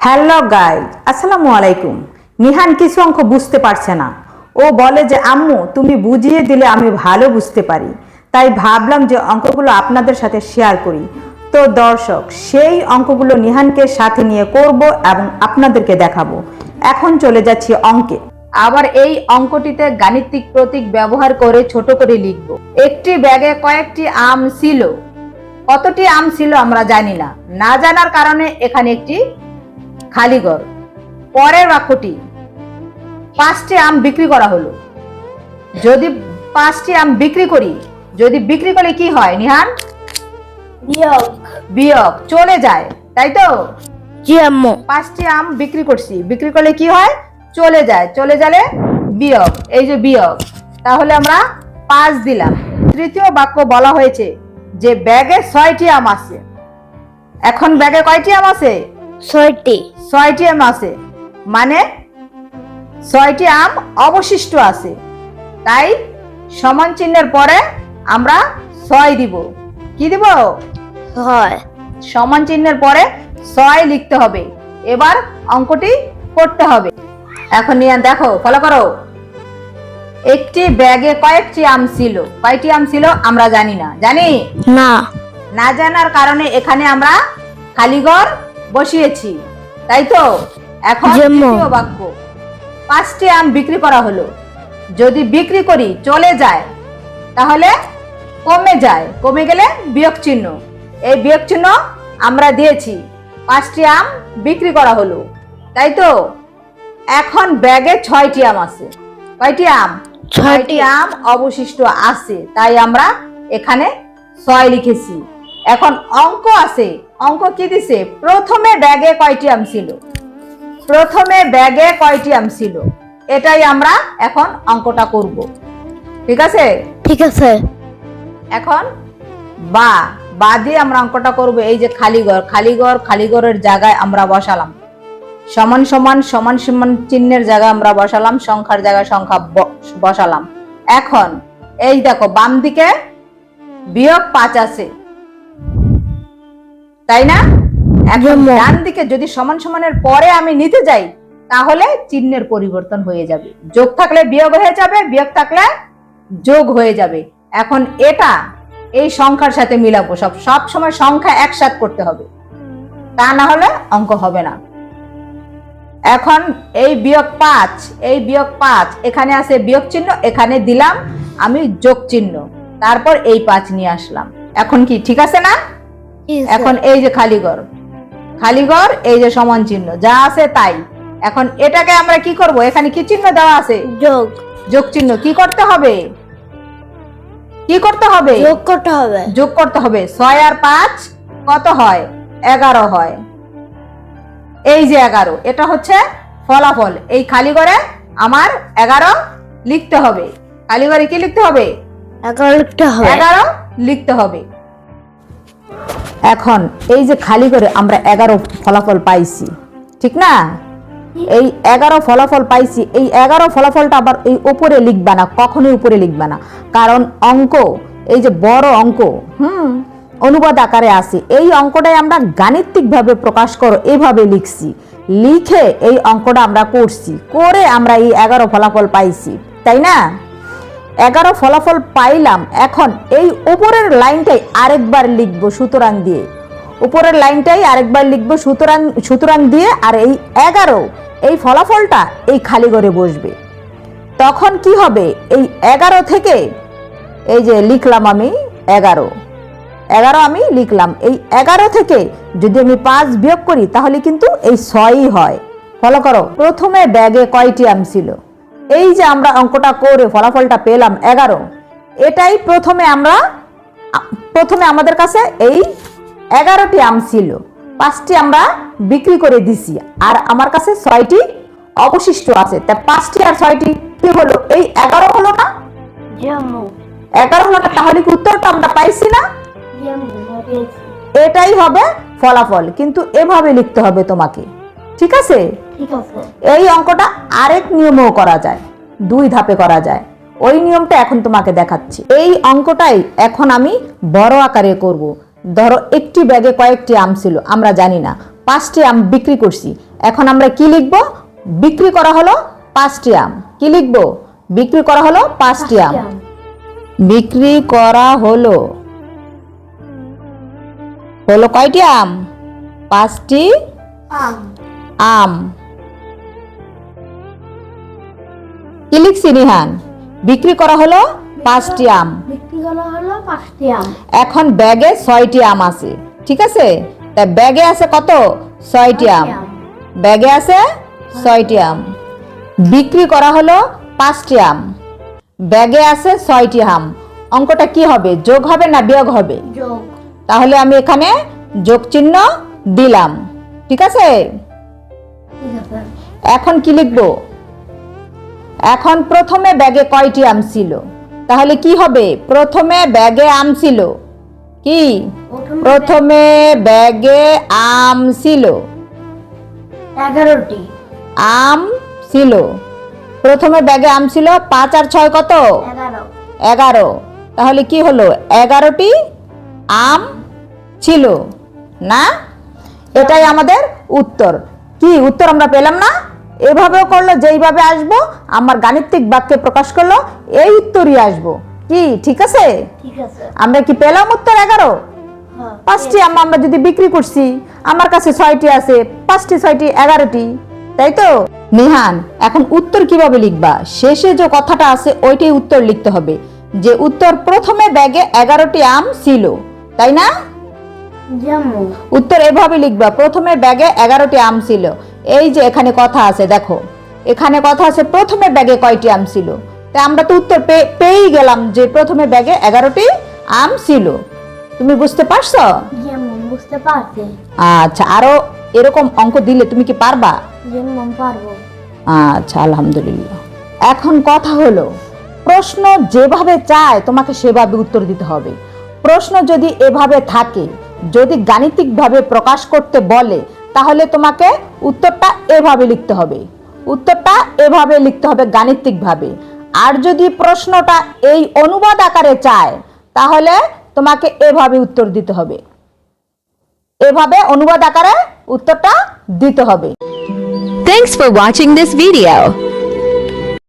Hello guy আসসালামু আলাইকুম। নিহান কিছু অঙ্ক বুঝতে পারছে না। ও বলে যে, আম্মু, তুমি বুঝিয়ে দিলে আমি ভালো বুঝতে পারি। তাই ভাবলাম যে অঙ্কগুলো আপনাদের সাথে শেয়ার করি। তো দর্শক, সেই অঙ্কগুলো নিহানকে সাথে নিয়ে করব এবং আপনাদেরকে দেখাবো। এখন চলে যাচ্ছি অঙ্কে। আবার এই অঙ্কটিতে গাণিতিক প্রতীক ব্যবহার করে ছোট করে লিখব। একটি ব্যাগে কয়েকটি আম ছিল। কতটি আম ছিল আমরা জানি না। না জানার কারণে এখানে একটি খালি ঘর পরের বাক্যটি পাঁচটি আম বিক্রি করা হলো। যদি পাঁচটি আম বিক্রি করি যদি বিক্রি করলে কি হয় নিহান? বিয়োগ। বিয়োগ চলে যায় তাই তো? জি আম্মু। পাঁচটি আম বিক্রি করছি বিক্রি করলে কি হয়? চলে যায় চলে গেলে বিয়োগ এই যে বিয়োগ। তাহলে আমরা পাঁচ দিলাম। তৃতীয় বাক্য বলা হয়েছে যে ব্যাগে ছয়টি আম আছে। এখন ব্যাগে কয়টি আম আছে? ছয়টি। ছয়টি আম আছে। মানে ছয়টি আম অবশিষ্ট আছে। তাই সমান চিহ্নের পরে আমরা ছয় দিব। কি দিব? হয়। সমান চিহ্নের পরে ছয় লিখতে হবে। এবার অঙ্কটি করতে হবে। এখন নিয়ে দেখো ফলো করো। একটি ব্যাগে কয়েকটি আম ছিল। কয়টি আম ছিল আমরা জানি না। জানি? না। না জানার কারণে এখানে আমরা খালিঘর বসিয়েছি। তাই তো? এখন? তৃতীয় বাক্য। পাঁচটি আম বিক্রি করা হলো। যদি বিক্রি করি চলে যায়। তাহলে কমে যায়। কমে গেলে বিয়োগ চিহ্ন। এই বিয়োগ চিহ্ন আমরা দিয়েছি। পাঁচটি আম বিক্রি করা হলো। তাই তো? এখন ব্যাগে ছয়টি আম আছে। কয়টি আম? ছয়টি আম অবশিষ্ট আছে। তাই আমরা এখানে ছয় লিখেছি। এখন অঙ্ক আছে। অঙ্ক কি দিছে? প্রথমে ব্যাগে কয়টি আম ছিল? প্রথমে ব্যাগে কয়টি আম ছিল? এটাই আমরা এখন অঙ্কটা করব। ঠিক আছে? ঠিক আছে। এখন বা বা দিয়ে আমরা অঙ্কটা করব। এই যে খালি ঘর খালি ঘর খালি ঘরের জায়গায় আমরা বসালাম। সমান সমান সমান সমান চিহ্নের জায়গায় আমরা বসালাম সংখ্যার জায়গায় সংখ্যা বসালাম। এখন এই দেখো বাম দিকে বিয়োগ পাঁচ আছে। তাই না? এখন? ডান দিকে যদি সমান সমানের পরে আমি নিতে যাই তাহলে চিহ্নের পরিবর্তন হয়ে যাবে। যোগ থাকলে বিয়োগ হয়ে যাবে বিয়োগ থাকলে যোগ হয়ে যাবে। এখন এটা এই সংখ্যার সাথে মিলাবো। সব সব সময় সংখ্যা একসাথ করতে হবে। তা না হলে অঙ্ক হবে না। এখন এই বিয়োগ পাঁচ এই বিয়োগ পাঁচ এখানে আছে বিয়োগ চিহ্ন এখানে দিলাম আমি যোগ চিহ্ন। তারপর এই পাঁচ নিয়ে আসলাম। এখন কি ঠিক আছে না। এখন এই যে খালিঘর খালিঘর এই যে সমান চিহ্ন যা আছে তাই। এখন এটাকে আমরা কি করব? এখানে কি চিহ্ন দেওয়া আছে? যোগ। যোগ চিহ্ন কি করতে হবে? কি করতে হবে? যোগ করতে হবে। যোগ করতে হবে। ছয় আর পাঁচ কত হয়? এগারো হয়। এই যে এগারো এটা হচ্ছে ফলাফল। এই খালি ঘরে আমার এগারো লিখতে হবে। খালি ঘরে কি লিখতে হবে? এগারো লিখতে হবে। এগারো লিখতে হবে। এখন এই যে খালি করে আমরা এগারো ফলাফল পাইছি, ঠিক না? এই এগারো ফলাফল পাইছি, এই এগারো ফলাফলটা আবার এই উপরে লিখবা না, কখনোই উপরে লিখবা না। কারণ অঙ্ক, এই যে বড় অঙ্ক, হুম, অনুবাদ আকারে আছে। এই অঙ্কটাই আমরা গাণিতিকভাবে প্রকাশ করো, এভাবে লিখছি। লিখে এই অঙ্কটা আমরা করছি, করে আমরা এই এগারো ফলাফল পাইছি, তাই না? এগারো ফলাফল পাইলাম। এখন এই উপরের লাইনটাই আরেকবার লিখব সুতরাং দিয়ে। উপরের লাইনটাই আরেকবার লিখব সুতরাং সুতরাং দিয়ে আর এই এগারো, এই ফলাফলটা এই খালি ঘরে বসবে। তখন কি হবে? এই এগারো থেকে এই যে লিখলাম আমি এগারো। এগারো আমি লিখলাম। এই এগারো থেকে যদি আমি পাঁচ বিয়োগ করি তাহলে কিন্তু এই ছয়ই হয়। ফলো করো। প্রথমে ব্যাগে কয়টি আম ছিল? এই যে আমরা অঙ্কটা করে ফলাফলটা পেলাম এগারো এটাই প্রথমে আমরা প্রথমে আমাদের কাছে এই এগারোটি আম ছিল। পাঁচটি আমরা বিক্রি করে দিছি আর আমার কাছে ছয়টি অবশিষ্ট আছে। তা পাঁচটি আর ছয়টি কি হলো? এই এগারো হলো না? এগারো হলো না তাহলে কি উত্তরটা আমরা পাইছি না। এটাই হবে ফলাফল কিন্তু এভাবে লিখতে হবে তোমাকে। ঠিক আছে? এই অঙ্কটা আরেক নিয়মেও করা যায় দুই ধাপে করা যায়। ওই নিয়মটা এখন তোমাকে দেখাচ্ছি। এই অঙ্কটাই এখন আমি বড় আকারে করব। ধরো একটি ব্যাগে কয়েকটি আম ছিল আমরা জানি না। পাঁচটি আম বিক্রি করছি। এখন আমরা কি লিখব? বিক্রি করা হলো পাঁচটি আম। কি লিখব? বিক্রি করা হলো পাঁচটি আম। বিক্রি করা হলো হলো কয়টি আম? পাঁচটি আম। আম কি লিখছি নিহান বিক্রি করা হলো পাঁচটি আম। বিক্রি করা হলো পাঁচটি আম। এখন ব্যাগে ছয়টি আম আছে। ঠিক আছে? তা ব্যাগে আছে কত? ছয়টি আম। ব্যাগে আছে ছয়টি আম। বিক্রি করা হলো পাঁচটি আম। ব্যাগে আছে ছয়টি আম। অঙ্কটা কি হবে? যোগ হবে না বিয়োগ হবে? তাহলে আমি এখানে যোগ চিহ্ন দিলাম। ঠিক আছে। এখন কি লিখব? এখন প্রথমে ব্যাগে কয়টি আম ছিল? তাহলে কি হবে? প্রথমে ব্যাগে আম ছিল। কি? প্রথমে ব্যাগে আম ছিল। এগারোটি। আম ছিল। প্রথমে ব্যাগে আম ছিল পাঁচ আর ছয় কত? এগারো। তাহলে কি হলো? এগারোটি আম ছিল। না? এটাই আমাদের উত্তর। কি উত্তর আমরা পেলাম না? এভাবেও করল যেইভাবে আসব আমার গাণিতিক বাক্যে প্রকাশ করল এই উত্তরই আসব। কি? ঠিক আছে? আমরা কি পেলাম উত্তর এগারো? হ্যাঁ পাঁচটি আম আমরা যদি বিক্রি করছি আমার কাছে ছয়টি আছে পাঁচটি ছয়টি এগারোটি। তাই তো? নিহান এখন উত্তর কীভাবে লিখবা? শেষে যে কথাটা আছে ওইটাই উত্তর লিখতে হবে। যে উত্তর প্রথমে ব্যাগে এগারোটি আম ছিল তাই না? উত্তর এভাবে লিখবা প্রথমে ব্যাগে এগারোটি আম ছিল। এই যে এখানে কথা আছে দেখো। এখানে কথা আছে প্রথমে ব্যাগে কয়টি আম ছিল? তাই আমরা তো উত্তর পেয়েই গেলাম যে প্রথমে ব্যাগে এগারোটি আম ছিল। তুমি বুঝতে পারছ? বুঝতে পারছি। আচ্ছা আরও এরকম অঙ্ক দিলে তুমি কি পারবা? পারব। আচ্ছা আলহামদুলিল্লাহ। এখন কথা হলো প্রশ্ন যেভাবে চায় তোমাকে সেভাবে উত্তর দিতে হবে। প্রশ্ন যদি এভাবে থাকে যদি গাণিতিকভাবে প্রকাশ করতে বলে তাহলে তোমাকে উত্তরটা এভাবে লিখতে হবে। উত্তরটা এভাবে লিখতে হবে গাণিতিকভাবে। আর যদি প্রশ্নটা এই অনুবাদ আকারে চায়, তাহলে তোমাকে এভাবে উত্তর দিতে হবে। এভাবে অনুবাদ আকারে উত্তরটা দিতে হবে। Thanks for watching this video.